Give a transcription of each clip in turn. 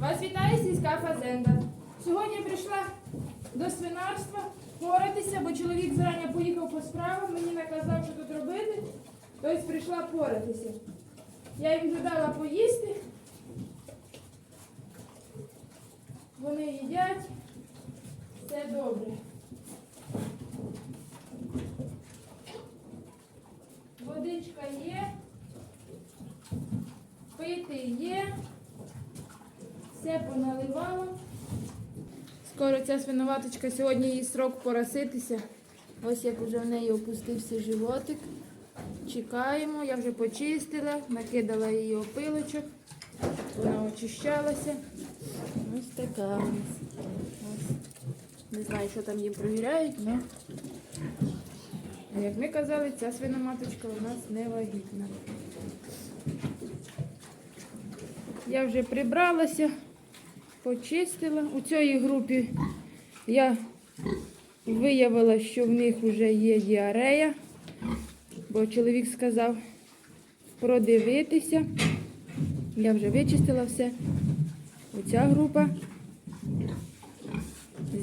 Вас вітає сільська фазенда. Сьогодні прийшла до свинарства поратися, бо чоловік зрання поїхав по справам, мені наказав, що тут робити. Тобто прийшла поратися. Я їм вже дала поїсти. Вони їдять. Все добре. Водичка є. Пити є. Все поналивала. Скоро ця свинуваточка сьогодні їй срок пороситися. Ось як уже в неї опустився животик. Чекаємо, я вже почистила, накидала її опилочок. Вона очищалася. Ось така у нас. Не знаю, що там їм провіряють, але як ми казали, ця свиноматочка у нас не вагітна. Я вже прибралася, почистила. У цій групі я виявила, що в них вже є діарея, бо чоловік сказав продивитися. Я вже вичистила все. Оця група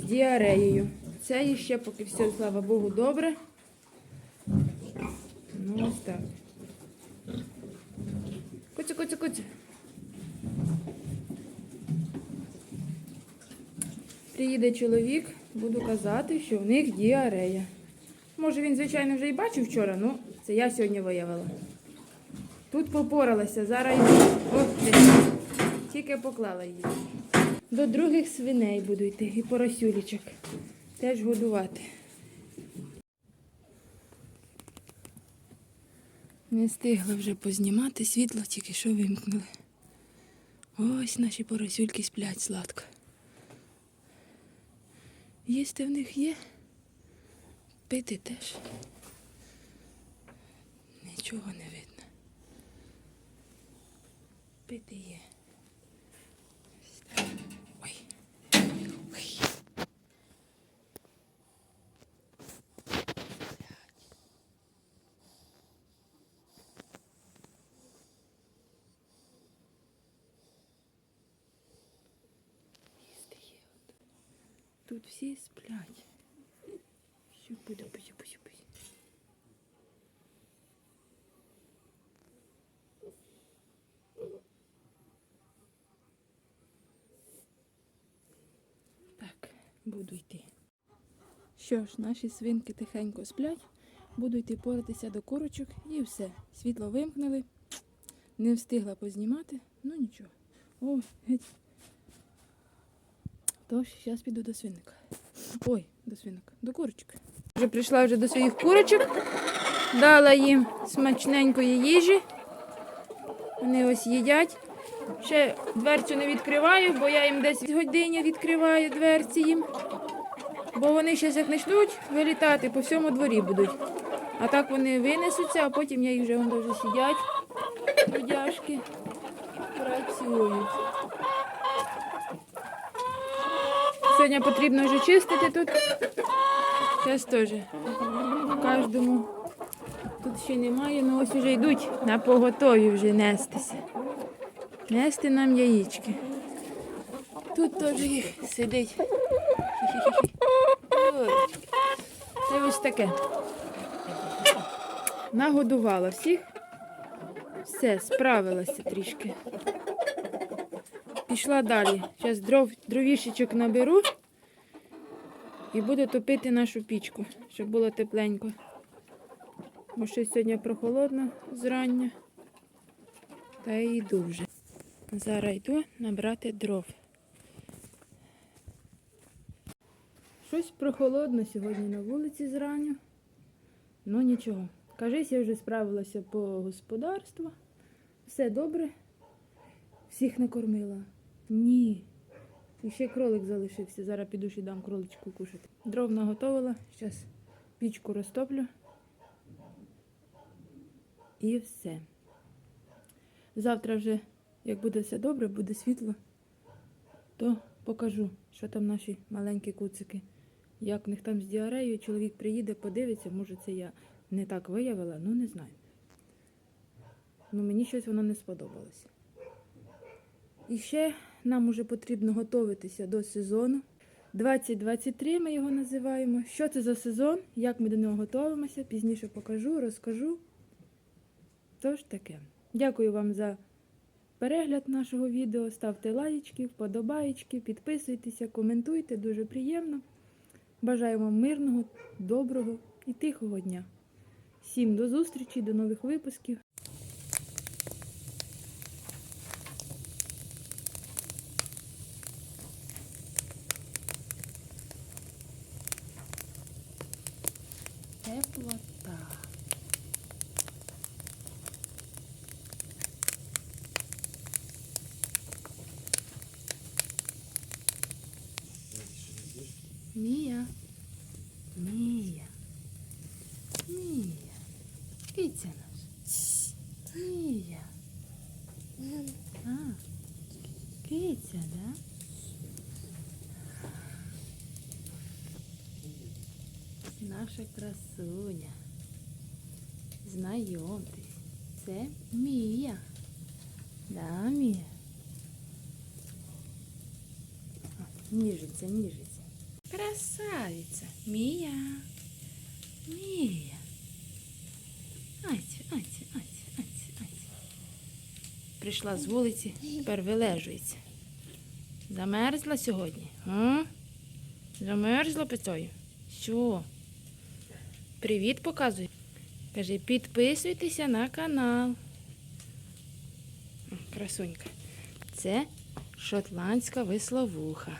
з діареєю. Це іще поки все, слава Богу, добре. Ну, ось так. Куцю, куцю, куцю. Приїде чоловік, буду казати, що в них діарея. Може, він, звичайно, вже і бачив вчора, ну це я сьогодні виявила. Тут попоралася, зараз йду. Тільки поклала її. До других свиней буду йти і поросюлічок. Теж годувати. Не встигла вже познімати, світло тільки що вимкнули. Ось наші поросюльки сплять сладко. Їсти в них є, пити теж. Нічого не видно. Пити є. Ось так. Ой. Ой. Їсти є. от. Тут всі сплять. Сюпи, допи, сюпи, сюпи. Так, буду йти. Що ж, наші свинки тихенько сплять. Буду йти поратися до курочок і все. Світло вимкнули. Не встигла познімати, ну нічого. О, геть. Тож, зараз піду до свинника. Ой, до свинок, до курочок. Вже прийшла вже до своїх курочок, дала їм смачненької їжі. Вони ось їдять. Ще дверцю не відкриваю, бо я їм десь годині відкриваю дверці їм. Бо вони зараз як почнуть вилітати, по всьому дворі будуть. А так вони винесуться, а потім я їх вже вон вже сидять, трудяшки, працюють. Сьогодні потрібно вже чистити тут. Зараз теж. Кожному тут ще немає, але ось вже йдуть на поготові вже нестися. Нести нам яєчки. Тут теж їх сидить. Це ось таке. Нагодувала всіх. Все, справилася трішки. Пішла далі. Зараз дров, дровішечок наберу і буду топити нашу пічку, щоб було тепленько. Бо щось сьогодні прохолодно зрання. Та й йду вже. Зараз йду набрати дров. Щось прохолодно сьогодні на вулиці зранню. Ну нічого. Кажись, я вже справилася по господарству. Все добре. Всіх накормила. Ні. І ще кролик залишився. Зараз піду ще дам кроличку кушати. Дров наготовила. Зараз пічку розтоплю. І все. Завтра вже, як буде все добре, буде світло, то покажу, що там наші маленькі куцики. Як в них там з діареєю, чоловік приїде, подивиться, може це я не так виявила, ну не знаю. Ну мені щось воно не сподобалося. І ще нам уже потрібно готуватися до сезону. 2023 ми його називаємо. Що це за сезон? Як ми до нього готуємося? Пізніше покажу, розкажу. Тож таке. Дякую вам за перегляд нашого відео. Ставте лайки, вподобаєчки, підписуйтеся, коментуйте, дуже приємно. Бажаю вам мирного, доброго і тихого дня. Всім до зустрічі, до нових випусків. Мія. Мія. Мія. Киця наш. Мія. А, киця, да? Наша красуня. Знайомтесь. Це Мія. Да, Мія. Ніжиться, ніжиться. Красавиця. Мія. Мія. Ать, ать, ать, ать, ать. Прийшла з вулиці, тепер вилежується. Замерзла сьогодні? А? Замерзла питаю? Що? Привіт показуй. Каже, підписуйтеся на канал. Красунька. Це шотландська висловуха.